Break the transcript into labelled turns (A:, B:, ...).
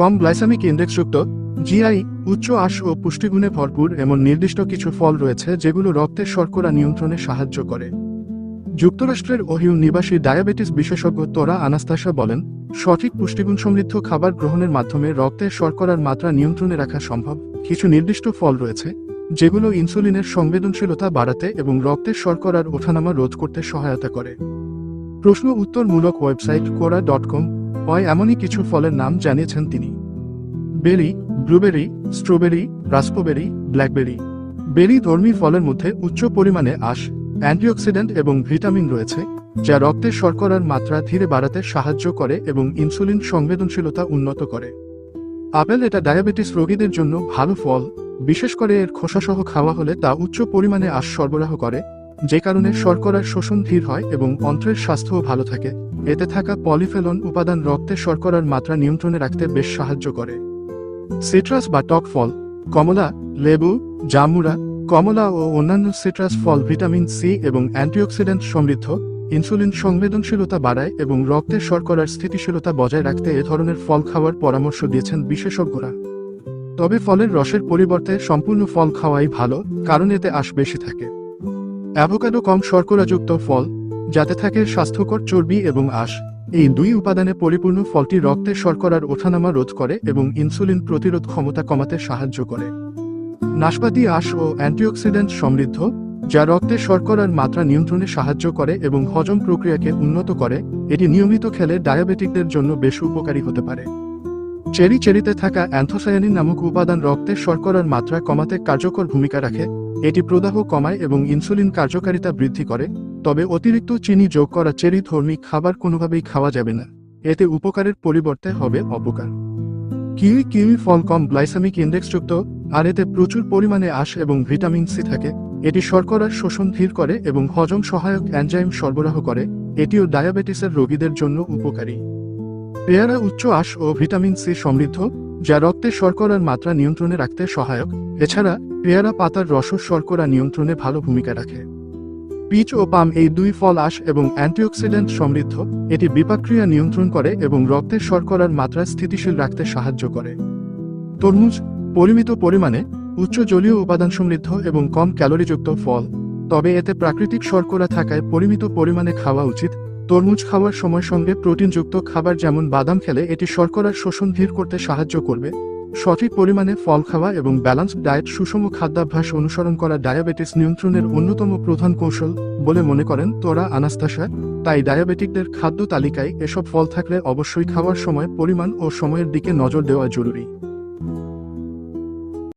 A: কম গ্লাইসামিক ইন্ডেক্সযুক্ত, GI, উচ্চ আশ ও পুষ্টিগুণে ভরপুর এমন নির্দিষ্ট কিছু ফল রয়েছে যেগুলো রক্তের শর্করা নিয়ন্ত্রণে সাহায্য করে। যুক্তরাষ্ট্রের ওহিউ নিবাসী ডায়াবেটিস বিশেষজ্ঞ তোরা আনাস্তাসা বলেন, সঠিক পুষ্টিগুণ সমৃদ্ধ খাবার গ্রহণের মাধ্যমে রক্তের শর্করার মাত্রা নিয়ন্ত্রণে রাখা সম্ভব। কিছু নির্দিষ্ট ফল রয়েছে, যেগুলো ইনসুলিনের সংবেদনশীলতা বাড়াতে এবং রক্তের শর্করার ওঠানামা রোধ করতে সহায়তা করে। প্রশ্ন উত্তরমূলক ওয়েবসাইট কোরা ডট কম হয় এমনই কিছু ফলের নাম জানিয়েছেন তিনি। Berry, blueberry, strawberry, raspberry, blackberry. Berry ধর্মী ফলের মধ্যে উচ্চ পরিমাণে আঁশ, অ্যান্টিঅক্সিডেন্ট এবং ভিটামিন রয়েছে, যা রক্তের শর্করার মাত্রা ধীরে বাড়াতে সাহায্য করে এবং ইনসুলিন সংবেদনশীলতা উন্নত করে। আপেল এটা ডায়াবেটিস রোগীদের জন্য ভালো ফল, বিশেষ করে এর খোসাসহ খাওয়া হলে তা উচ্চ পরিমাণে আশ সরবরাহ করে যে কারণে শর্করার শোষণ ধীর হয় এবং অন্ত্রের স্বাস্থ্যও ভালো থাকে। এতে থাকা পলিফেলন উপাদান রক্তে শর্করার মাত্রা নিয়ন্ত্রণে রাখতে বেশ সাহায্য করে। সিট্রাস বা টক ফল, কমলা, লেবু, জামুরা, কমলা ও অন্যান্য সিট্রাস ফল ভিটামিন সি এবং অ্যান্টিঅক্সিডেন্ট সমৃদ্ধ, ইনসুলিন সংবেদনশীলতা বাড়ায় এবং রক্তের শর্করার স্থিতিশীলতা বজায় রাখতে এ ধরনের ফল খাওয়ার পরামর্শ দিয়েছেন বিশেষজ্ঞরা। তবে ফলের রসের পরিবর্তে সম্পূর্ণ ফল খাওয়াই ভালো, কারণ এতে আশ বেশি থাকে। অ্যাভোকাডো কম শর্করাযুক্ত ফল, যাতে থাকে স্বাস্থ্যকর চর্বি এবং আঁশ। এই দুই উপাদানে পরিপূর্ণ ফলটি রক্তের শর্করার ওঠানামা রোধ করে এবং ইনসুলিন প্রতিরোধ ক্ষমতা কমাতে সাহায্য করে। নাশপাতি আঁশ ও অ্যান্টিঅক্সিডেন্ট সমৃদ্ধ, যা রক্তের শর্করার মাত্রা নিয়ন্ত্রণে সাহায্য করে এবং হজম প্রক্রিয়াকে উন্নত করে, এটি নিয়মিত খেলে ডায়াবেটিকদের জন্য বেশ উপকারী হতে পারে। চেরি চেরিতে থাকা অ্যান্থোসায়ানিন নামক উপাদান রক্তের শর্করার মাত্রা কমাতে কার্যকর ভূমিকা রাখে। এটি প্রদাহ কমায় এবং ইনসুলিন কার্যকারিতা বৃদ্ধি করে, তবে অতিরিক্ত চিনি যোগ করা চেরি ধর্মী খাবার কোনোভাবেই খাওয়া যাবে না। এতে উপকারের পরিবর্তে হবে অপকার। কিউই কিউই ফল কম গ্লাইসামিক ইন্ডেক্সযুক্ত, আর এতে প্রচুর পরিমাণে আশ এবং ভিটামিন সি থাকে। এটি শর্করার শোষণ ধীর করে এবং হজম সহায়ক এনজাইম সরবরাহ করে। এটিও ডায়াবেটিসের রোগীদের জন্য উপকারী। পেয়ারা উচ্চ আঁশ ও ভিটামিন সি সমৃদ্ধ, যা রক্তে শর্করার মাত্রা নিয়ন্ত্রণে রাখতে সহায়ক। এছাড়া, পেয়ারা পাতার রস শর্করা নিয়ন্ত্রণে ভালো ভূমিকা রাখে। পিচ ও পাম এই দুই ফল আঁশ এবং অ্যান্টিঅক্সিডেন্ট সমৃদ্ধ, এটি বিপাক্রিয়া নিয়ন্ত্রণ করে এবং রক্তের শর্করার মাত্রা স্থিতিশীল রাখতে সাহায্য করে। তরমুজ, পরিমিত পরিমাণে, উচ্চ জলীয় উপাদান সমৃদ্ধ এবং কম ক্যালোরিযুক্ত ফল। তবে এতে প্রাকৃতিক শর্করা থাকায় পরিমিত পরিমাণে খাওয়া উচিত তরমুজ খাওয়ার সময় সঙ্গে প্রোটিনযুক্ত খাবার যেমন বাদাম খেলে এটি শর্করার শোষণ ধীর করতে সাহায্য করবে। সঠিক পরিমাণে ফল খাওয়া এবং ব্যালান্সড ডায়েট সুষম খাদ্যাভ্যাস অনুসরণ করা ডায়াবেটিস নিয়ন্ত্রণের অন্যতম প্রধান কৌশল বলে মনে করেন তোরা আনাস্তাসা তাই ডায়াবেটিকদের খাদ্য তালিকায় এসব ফল থাকলে অবশ্যই খাওয়ার সময় পরিমাণ ও সময়ের দিকে নজর দেওয়া জরুরি।